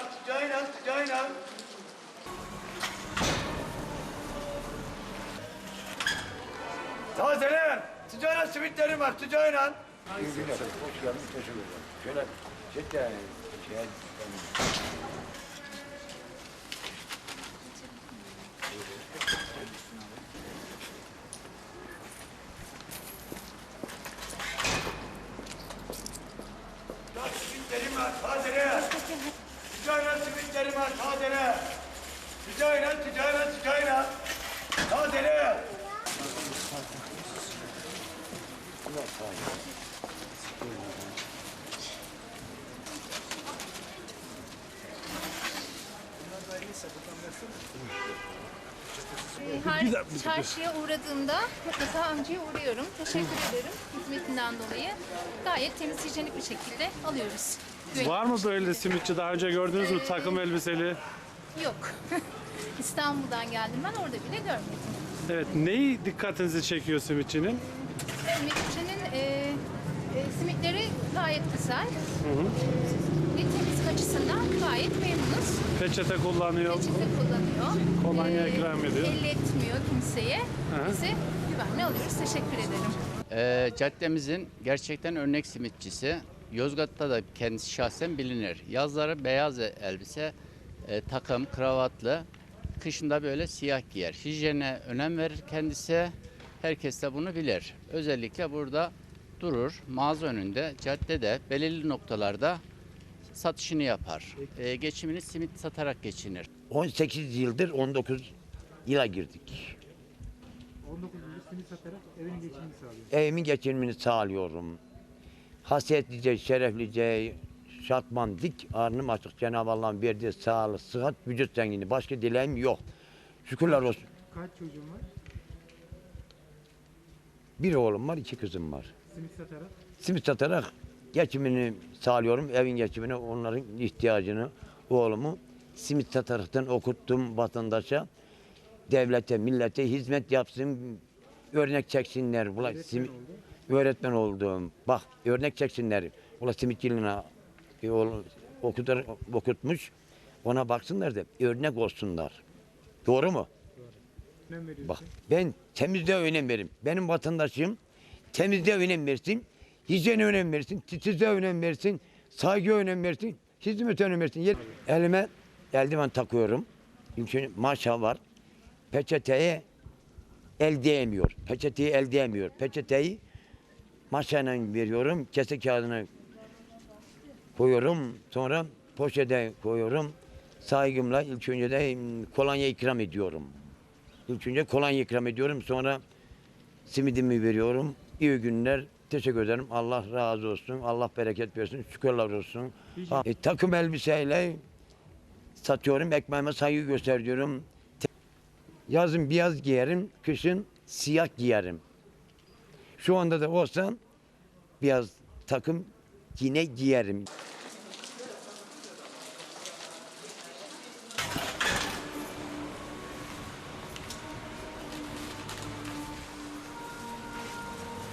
var. Sıcağıyla sıcağıyla. Tazeler. Sıcağıyla simitlerim var. Sıcağıyla. İyi günler. Hoş geldin. Teşekkür ederim. Şöyle çek de şey, var. Tazeler. Sıcağıyla simitlerim var. Tazeler. Sıcağıyla sıcağıyla sıcağıyla. Tazeler. Ee, Her çarşıya uğradığımda mutlaka amcaya uğruyorum. Teşekkür ederim hizmetinden dolayı. Gayet temiz, hijyenik bir şekilde alıyoruz. Var mı böyle simitçi daha önce gördünüz mü takım elbiseli? Yok. İstanbul'dan geldim ben orada bile görmedim. Evet neyi dikkatinizi çekiyor simitçinin? Simitçinin e, e, simitleri gayet güzel. Ve temizlik açısından gayet memnunuz. Peçete kullanıyor. Peçete kullanıyor. Kolonya ikram ediyor. Belli etmiyor kimseye. Hı. Bizi güvenli alıyoruz. Teşekkür ederim. Ee, caddemizin gerçekten örnek simitçisi. Yozgat'ta da kendisi şahsen bilinir. Yazları beyaz elbise, e, takım, kravatlı. Kışında böyle siyah giyer. Hijyene önem verir kendisi. Herkes de bunu bilir. Özellikle burada durur. Mağaza önünde, caddede, belirli noktalarda satışını yapar. Ee, geçimini simit satarak geçinir. 18 yıldır 19 yıla girdik. 19 yıldır simit satarak evinin geçimini sağlıyor. Evimin geçimini sağlıyorum. Hasiyetlice, şereflice, şatman, dik, arnım açık Cenab-ı Allah'ın verdiği sağlık, sıhhat, vücut zengini. Başka dileğim yok. Şükürler olsun. Kaç çocuğun var? Bir oğlum var, iki kızım var. Simit satarak. Simit satarak geçimini sağlıyorum. Evin geçimini, onların ihtiyacını, oğlumu simit sataraktan okuttum vatandaşa. Devlete, millete hizmet yapsın, örnek çeksinler. Ula, Öğretmen simit, oldu. Öğretmen oldum. Bak örnek çeksinler. Ula simitçiliğine okutur, okutmuş. Ona baksınlar da örnek olsunlar. Doğru mu? Veriyorsun. Bak ben temizliğe önem veririm. Benim vatandaşım temizliğe önem versin. Hijyene önem versin. Titizliğe önem versin. Saygıya önem versin. Hizmete önem versin. Elime eldiven takıyorum. Çünkü maşa var. Peçeteye el değmiyor. Peçeteyi el değmiyor. Peçeteyi maşayla veriyorum. Kese kağıdına koyuyorum. Sonra poşete koyuyorum. Saygımla ilk önce de kolonya ikram ediyorum. İlk önce kolonya ikram ediyorum. Sonra simidimi veriyorum. İyi günler. Teşekkür ederim. Allah razı olsun. Allah bereket versin. Şükürler olsun. Ha, e, takım elbiseyle satıyorum. Ekmeğime saygı gösteriyorum. Te- Yazın beyaz giyerim. Kışın siyah giyerim. Şu anda da olsa beyaz takım yine giyerim.